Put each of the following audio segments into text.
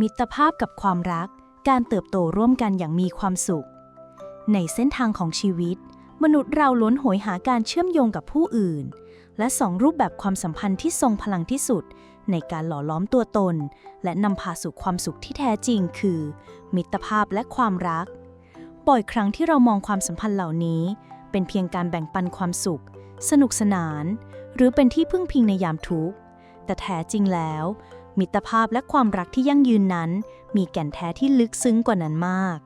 มิตรภาพกับความรัก การเติบโตร่วมกันอย่างมีความสุข ในเส้นทางของชีวิต มนุษย์เราล้นโหยหาการเชื่อมโยงกับผู้อื่น และสองรูปแบบความสัมพันธ์ที่ทรงพลังที่สุด ในการหล่อล้อมตัวตน และนำพาสู่ความสุขที่แท้จริง คือ มิตรภาพและความรัก บ่อยครั้งที่เรามองความสัมพันธ์เหล่านี้ เป็นเพียงการแบ่งปันความสุข สนุกสนาน หรือเป็นที่พึ่งพิงในยามทุกข์แต่แท้จริงแล้ว มิตรภาพและความรักที่ยั่งยืนนั้น มีแก่นแท้ที่ลึกซึ้งกว่านั้นมาก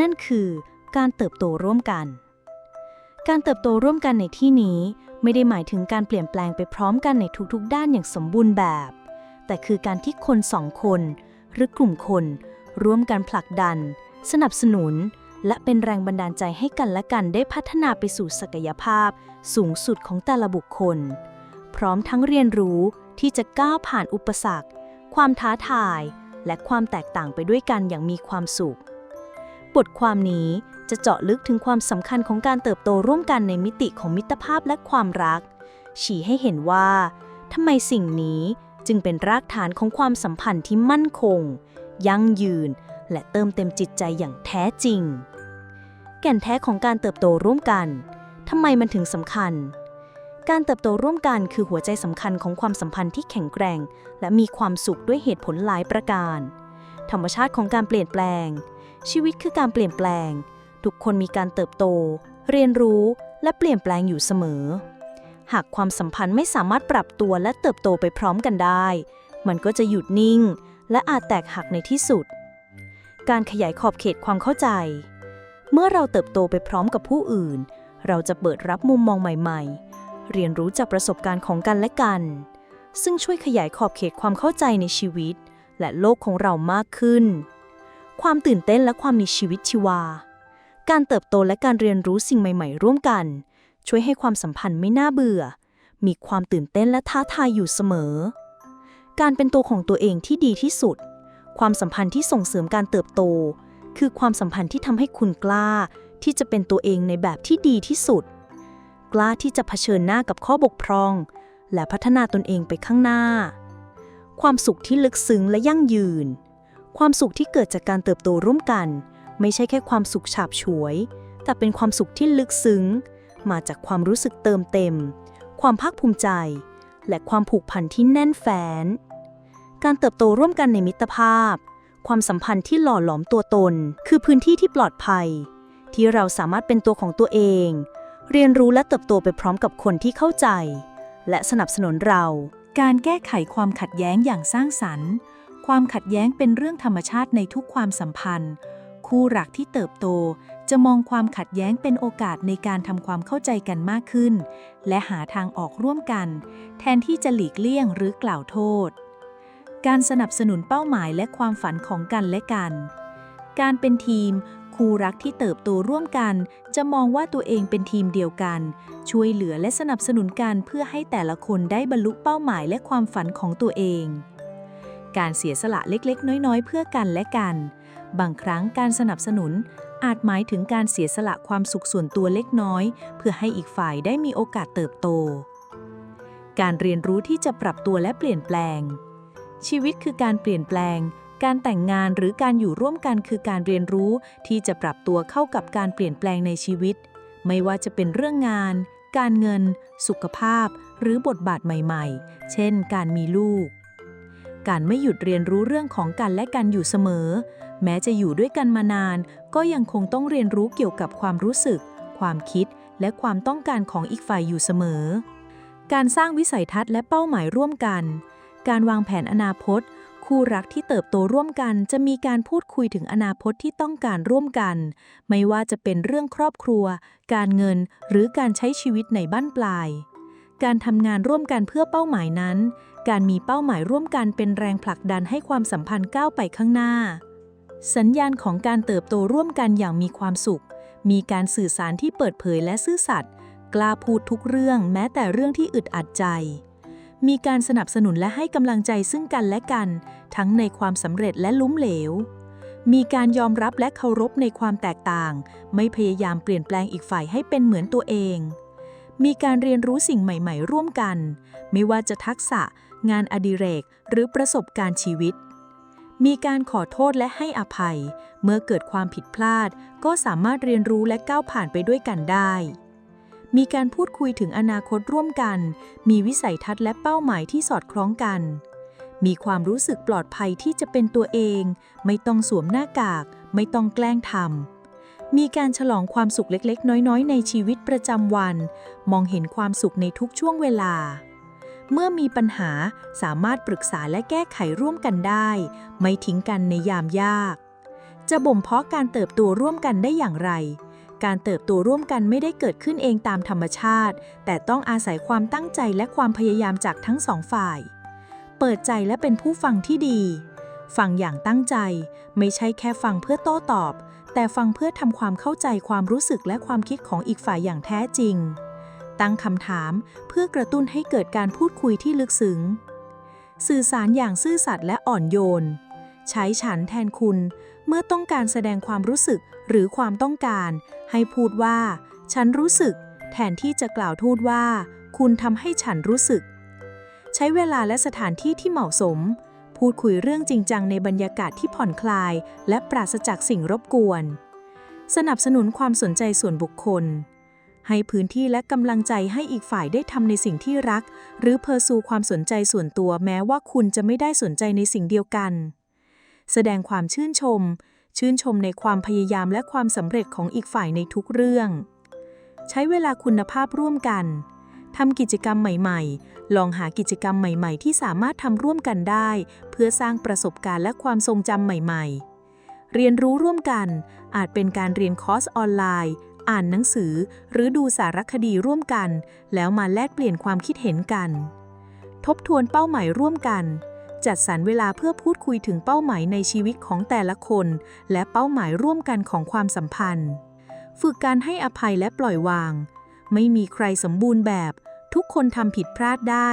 นั่นคือการเติบโตร่วมกัน การเติบโตร่วมกันในที่นี้ไม่ได้หมายถึงการเปลี่ยนแปลงไปพร้อมกันในทุกๆ ด้านอย่างสมบูรณ์แบบ แต่คือการที่คนสองคน หรือกลุ่มคน ร่วมกันผลักดัน สนับสนุน และเป็นแรงบันดาลใจให้กันและกันได้พัฒนาไปสู่ศักยภาพ สูงสุดของแต่ละบุคคล พร้อมทั้งเรียนรู้ที่จะก้าวผ่านอุปสรรค ความท้าทาย และความแตกต่างไปด้วยกันอย่างมีความสุข บทความนี้จะเจาะลึกถึงความสำคัญของการเติบโตร่วมกันในมิติของมิตรภาพและความรัก ชี้ให้เห็นว่าทำไมสิ่งนี้จึงเป็นรากฐานของความสัมพันธ์ที่มั่นคง ยั่งยืน และเติมเต็มจิตใจอย่างแท้จริง แก่นแท้ของการเติบโตร่วมกันทำไมมันถึงสำคัญ การเติบโตร่วมกันคือหัวใจสำคัญของความสัมพันธ์ที่แข็งแกร่ง และมีความสุขด้วยเหตุผลหลายประการ ธรรมชาติของการเปลี่ยนแปลง ชีวิตคือการเปลี่ยนแปลง ทุกคนมีการเติบโต เรียนรู้ และเปลี่ยนแปลงอยู่เสมอ หากความสัมพันธ์ไม่สามารถปรับตัวและเติบโตไปพร้อมกันได้ มันก็จะหยุดนิ่ง และอาจแตกหักในที่สุด การขยายขอบเขตความเข้าใจ เมื่อเราเติบโตไปพร้อมกับผู้อื่น เราจะเปิดรับมุมมองใหม่ ๆ เรียนรู้จากประสบการณ์ของกันและกัน ซึ่งช่วยขยายขอบเขตความเข้าใจในชีวิต และโลกของเรามากขึ้น ความตื่นเต้นและความมีชีวิตชีวา การเติบโตและการเรียนรู้สิ่งใหม่ๆ ร่วมกัน ช่วยให้ความสัมพันธ์ไม่น่าเบื่อ มีความตื่นเต้นและท้าทายอยู่เสมอ การเป็นตัวของตัวเองที่ดีที่สุด ความสัมพันธ์ที่ส่งเสริมการเติบโต คือความสัมพันธ์ที่ทำให้คุณกล้าที่จะเป็นตัวเองในแบบที่ดีที่สุด กล้าที่จะเผชิญหน้ากับข้อบกพร่อง และพัฒนาตนเองไปข้างหน้า ความสุขที่ลึกซึ้งและยั่งยืน ความสุขที่เกิดจากการเติบโตร่วมกัน ไม่ใช่แค่ความสุขฉาบฉวย แต่เป็นความสุขที่ลึกซึ้ง มาจากความรู้สึกเติมเต็ม ความภาคภูมิใจ และความผูกพันที่แน่นแฟ้น การเติบโตร่วมกันในมิตรภาพ ความสัมพันธ์ที่หล่อหลอมตัวตน คือพื้นที่ที่ปลอดภัย ที่เราสามารถเป็นตัวของตัวเอง เรียนรู้และเติบโตไปพร้อมกับคนที่เข้าใจ และสนับสนุนเรา การแก้ไขความขัดแย้งอย่างสร้างสรรค์ ความขัดแย้งเป็นเรื่องธรรมชาติในทุกความสัมพันธ์ คู่รักที่เติบโตจะมองความขัดแย้งเป็นโอกาสในการทำความเข้าใจกันมากขึ้น และหาทางออกร่วมกัน แทนที่จะหลีกเลี่ยงหรือกล่าวโทษ การสนับสนุนเป้าหมายและความฝันของกันและกัน การเป็นทีม คู่รักที่เติบโตร่วมกัน จะมองว่าตัวเองเป็นทีมเดียวกัน ช่วยเหลือและสนับสนุนกันเพื่อให้แต่ละคนได้บรรลุเป้าหมายและความฝันของตัวเอง การเสียสละเล็กๆ น้อยๆ เพื่อกันและกัน บางครั้งการสนับสนุนอาจหมายถึงการเสียสละความสุขส่วนตัวเล็กน้อย เพื่อให้อีกฝ่ายได้มีโอกาสเติบโต การเรียนรู้ที่จะปรับตัวและเปลี่ยนแปลง ชีวิตคือการเปลี่ยนแปลง การแต่งงานหรือการอยู่ร่วมกันคือการเรียนรู้ที่จะปรับตัวเข้ากับการเปลี่ยนแปลงในชีวิต ไม่ว่าจะเป็นเรื่องงาน การเงิน สุขภาพ หรือบทบาทใหม่ ๆ เช่น การมีลูก การไม่หยุดเรียนรู้เรื่องของกันและกันอยู่เสมอ แม้จะอยู่ด้วยกันมานาน ก็ยังคงต้องเรียนรู้เกี่ยวกับความรู้สึก ความคิด และความต้องการของอีกฝ่ายอยู่เสมอ การสร้างวิสัยทัศน์และเป้าหมายร่วมกัน การวางแผนอนาคต คู่รักที่เติบโตร่วมกันจะมีการพูดคุยถึงอนาคตที่ต้องการร่วมกัน ไม่ว่าจะเป็นเรื่องครอบครัว การเงิน หรือการใช้ชีวิตในบ้านปลาย การทำงานร่วมกันเพื่อเป้าหมายนั้น การมีเป้าหมายร่วมกันเป็นแรงผลักดันให้ความสัมพันธ์ก้าวไปข้างหน้า สัญญาณของการเติบโตร่วมกันอย่างมีความสุข มีการสื่อสารที่เปิดเผยและซื่อสัตย์กล้าพูดทุกเรื่องแม้แต่เรื่องที่อึดอัดใจ มีการสนับสนุนและให้กำลังใจซึ่งกันและกัน ทั้งในความสำเร็จและล้มเหลว มีการยอมรับและเคารพในความแตกต่าง ไม่พยายามเปลี่ยนแปลงอีกฝ่ายให้เป็นเหมือนตัวเอง มีการเรียนรู้สิ่งใหม่ ๆ ร่วมกัน ไม่ว่าจะทักษะ งานอดิเรก หรือประสบการณ์ชีวิต มีการขอโทษและให้อภัย เมื่อเกิดความผิดพลาด ก็สามารถเรียนรู้และก้าวผ่านไปด้วยกันได้ มีการพูดคุยถึงอนาคตร่วมกัน มีวิสัยทัศน์และเป้าหมายที่สอดคล้องกัน มีความรู้สึกปลอดภัยที่จะเป็นตัวเอง ไม่ต้องสวมหน้ากาก ไม่ต้องแกล้งทำ มีการฉลองความสุขเล็กๆ น้อยๆ ในชีวิตประจำวัน มองเห็นความสุขในทุกช่วงเวลา เมื่อมีปัญหาสามารถปรึกษาและแก้ไขร่วมกันได้ ไม่ทิ้งกันในยามยาก จะบ่มเพาะการเติบโตร่วมกันได้อย่างไร การเติบโตร่วมกันไม่ได้เกิดขึ้นเองตามธรรมชาติ แต่ต้องอาศัยความตั้งใจและความพยายามจากทั้งสองฝ่าย เปิดใจและเป็นผู้ฟังที่ดี ฟังอย่างตั้งใจ ไม่ใช่แค่ฟังเพื่อโต้ตอบ แต่ฟังเพื่อทำความเข้าใจความรู้สึกและความคิดของอีกฝ่ายอย่างแท้จริง ตั้งคำถามเพื่อกระตุ้นให้เกิดการพูดคุยที่ลึกซึ้ง สื่อสารอย่างซื่อสัตย์และอ่อนโยน ใช้ฉันแทนคุณ เมื่อต้องการแสดงความรู้สึกหรือความต้องการ ให้พูดว่า ฉันรู้สึก แทนที่จะกล่าวทูดว่า คุณทำให้ฉันรู้สึก ใช้เวลาและสถานที่ที่เหมาะสม พูดคุยเรื่องจริงจังในบรรยากาศที่ผ่อนคลาย และปราศจากสิ่งรบกวน สนับสนุนความสนใจส่วนบุคคล ให้พื้นที่และกำลังใจให้อีกฝ่ายได้ทำในสิ่งที่รัก หรือเพอร์ซูความสนใจส่วนตัวแม้ว่าคุณจะไม่ได้สนใจในสิ่งเดียวกัน แสดงความชื่นชม ชื่นชมในความพยายามและความสำเร็จของอีกฝ่ายในทุกเรื่อง ใช้เวลาคุณภาพร่วมกันทำกิจกรรมใหม่ ๆ ลองหากิจกรรมใหม่ ๆ ที่สามารถทำร่วมกันได้ เพื่อสร้างประสบการณ์และความทรงจำใหม่ ๆ เรียนรู้ร่วมกัน อาจเป็นการเรียนคอร์สออนไลน์ อ่านหนังสือ หรือดูสารคดีร่วมกัน แล้วมาแลกเปลี่ยนความคิดเห็นกัน ทบทวนเป้าหมายร่วมกัน จัดสรรเวลาเพื่อพูดคุยถึงเป้าหมายในชีวิตของแต่ละคน และเป้าหมายร่วมกันของความสัมพันธ์ ฝึกการให้อภัยและปล่อยวาง ไม่มีใครสมบูรณ์แบบ ทุกคนทำผิดพลาดได้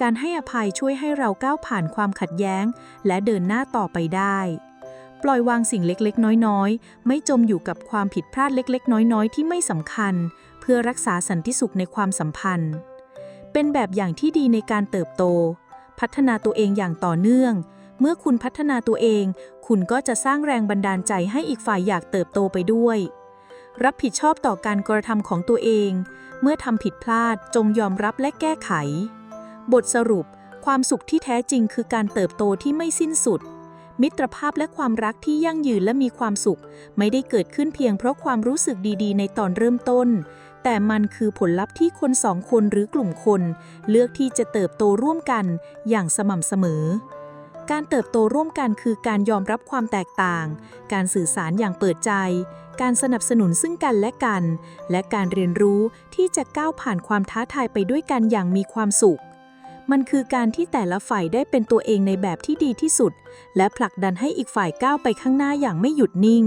การให้อภัยช่วยให้เราก้าวผ่านความขัดแย้ง และเดินหน้าต่อไปได้ ปล่อยวางสิ่งเล็กๆ น้อยๆ ไม่จมอยู่กับความผิดพลาดเล็กๆ น้อยๆ ที่ไม่สำคัญ เพื่อรักษาสันติสุขในความสัมพันธ์ เป็นแบบอย่างที่ดีในการเติบโต พัฒนาตัวเองอย่างต่อเนื่อง เมื่อคุณพัฒนาตัวเอง คุณก็จะสร้างแรงบันดาลใจให้อีกฝ่ายอยากเติบโตไปด้วย รับผิดชอบต่อการกระทำของตัวเอง เมื่อทำผิดพลาดจงยอมรับและแก้ไข บทสรุป ความสุขที่แท้จริงคือการเติบโตที่ไม่สิ้นสุด มิตรภาพและความรักที่ยั่งยืนและมีความสุข ไม่ได้เกิดขึ้นเพียงเพราะความรู้สึกดีๆ ในตอนเริ่มต้น แต่มันคือผลลัพธ์ที่คนสองคนหรือกลุ่มคน เลือกที่จะเติบโตร่วมกันอย่างสม่ำเสมอ การเติบโตร่วมกันคือการยอมรับความแตกต่าง การสื่อสารอย่างเปิดใจ การสนับสนุนซึ่งกันและกัน และการเรียนรู้ที่จะก้าวผ่านความท้าทายไปด้วยกันอย่างมีความสุข มันคือการที่แต่ละฝ่ายได้เป็นตัวเองในแบบที่ดีที่สุด และผลักดันให้อีกฝ่ายก้าวไปข้างหน้าอย่างไม่หยุดนิ่ง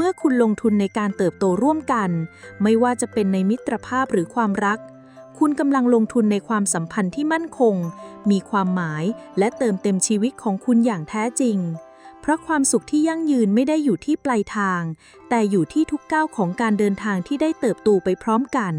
เมื่อคุณลงทุนในการเติบโตร่วมกัน ไม่ว่าจะเป็นในมิตรภาพหรือความรัก คุณกำลังลงทุนในความสัมพันธ์ที่มั่นคง มีความหมายและเติมเต็มชีวิตของคุณอย่างแท้จริง เพราะความสุขที่ยั่งยืนไม่ได้อยู่ที่ปลายทาง แต่อยู่ที่ทุกก้าวของการเดินทางที่ได้เติบโตไปพร้อมกัน